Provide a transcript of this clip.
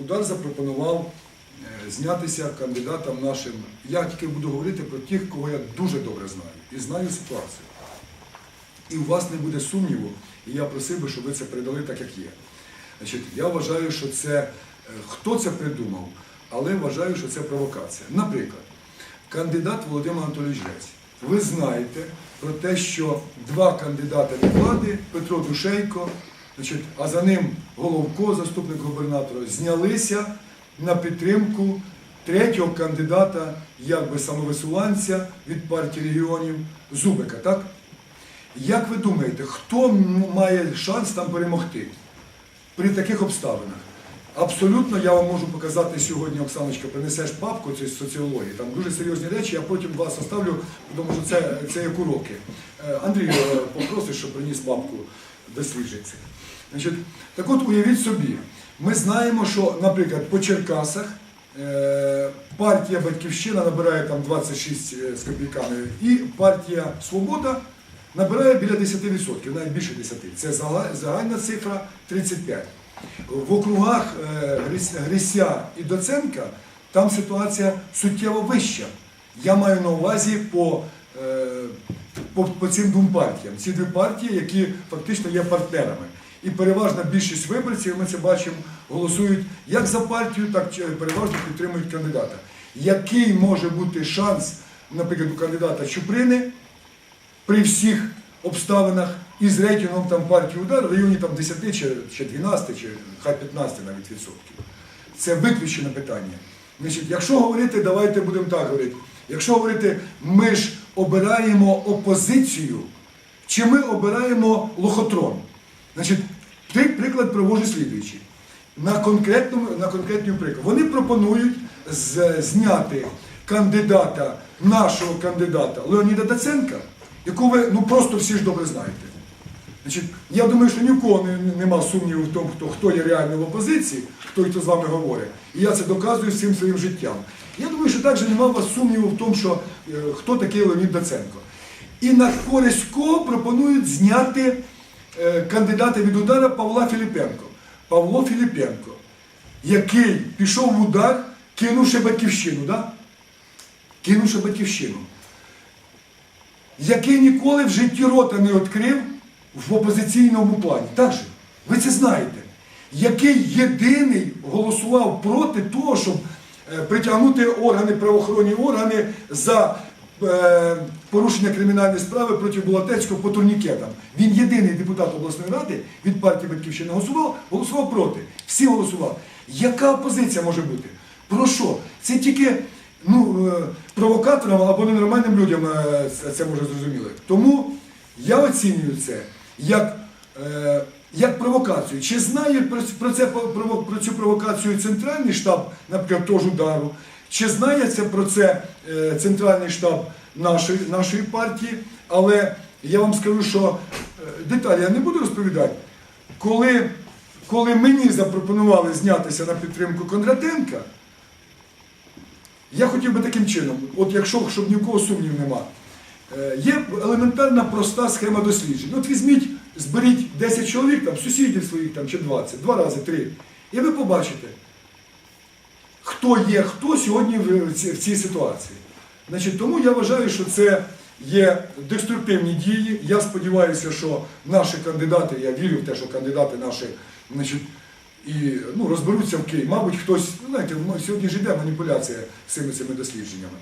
Удар запропонував е, знятися кандидатам нашим. Я тільки буду говорити про тих, кого я дуже добре знаю і знаю ситуацію. І у вас не буде сумніву, і я просив би, щоб ви це передали так, як є. Значить, я вважаю, що це е, хто це придумав, але вважаю, що це провокація. Наприклад, кандидат Володимир Анатолійович Грець. Ви знаєте про те, що два кандидати від влади, Петро Душейко, значить, а за ним Головко, заступник губернатора, знялися на підтримку третього кандидата, якби самовисуванця від партії регіонів Зубика, так? Як ви думаєте, хто має шанс там перемогти при таких обставинах? Абсолютно я вам можу показати сьогодні, Оксаночка, принесеш папку цієї соціології. Там дуже серйозні речі, я потім вас оставлю, тому що це, це як уроки. Е, Андрій е, попросить, щоб приніс папку досліджень цих. Значить, так от уявіть собі, ми знаємо, що, наприклад, по Черкасах е, партія Батьківщина набирає там 26 з копійками, і партія Свобода набирає біля 10%, навіть більше 10%. Це загальна цифра 35%. В округах е, Грися і Доценка там ситуація суттєво вища. Я маю на увазі по, е, по, по цим двом партіям. Ці дві партії, які фактично є партнерами. І переважна більшість виборців, ми це бачимо, голосують як за партію, так і переважно підтримують кандидата. Який може бути шанс, наприклад, у кандидата Чуприни при всіх обставинах і з рейтингом там партії удар в районі там 10 чи, чи 12, чи хай 15 навіть відсотків. Це виключене питання. Значить, якщо говорити, давайте будемо так говорити. Якщо говорити, ми ж обираємо опозицію, чи ми обираємо лохотрон? Значить, при- приклад привожу слідуючий. На конкретному на конкретний приклад. Вони пропонують з- зняти кандидата, нашого кандидата Леоніда Даценка, якого ви ну просто всі ж добре знаєте. Значить, я думаю, що ні в кого не, нема сумніву в тому, хто, хто є реально в опозиції, хто і хто з вами говорить. І я це доказую всім своїм життям. Я думаю, що також немає у вас сумніву в тому, що е, хто такий Леонід Даценко. І на користь кого пропонують зняти е, кандидата від удара Павла Філіпенко. Павло Філіпенко, який пішов в удар, кинувши батьківщину, да? кинувши батьківщину який ніколи в житті рота не відкрив в опозиційному плані. Так же? Ви це знаєте. Який єдиний голосував проти того, щоб притягнути органи, правоохоронні органи за е, порушення кримінальної справи проти Булатецького по турнікетам. Він єдиний депутат обласної ради від партії Батьківщина голосував, голосував проти. Всі голосували. Яка опозиція може бути? Про що? Це тільки ну, е, провокаторам або ненормальним людям е, це- може зрозуміли. Тому я оцінюю це як, е, як провокацію. Чи знає про, це, про цю провокацію центральний штаб, наприклад, того ж удару, чи знає це про це е, центральний штаб нашої, нашої партії, але я вам скажу, що е, деталі я не буду розповідати. Коли, коли мені запропонували знятися на підтримку Кондратенка, я хотів би таким чином, от якщо щоб ні в кого сумнів нема, е, є елементарна проста схема досліджень. От візьміть, зберіть 10 чоловік, там, сусідів своїх там, чи 20, два рази, три, і ви побачите, хто є хто сьогодні в цій, ситуації. Значить, тому я вважаю, що це є деструктивні дії. Я сподіваюся, що наші кандидати, я вірю в те, що кандидати наші, значить, і ну, розберуться в Києві. Мабуть, хтось, ну, знаєте, сьогодні ж йде маніпуляція з цими цими дослідженнями.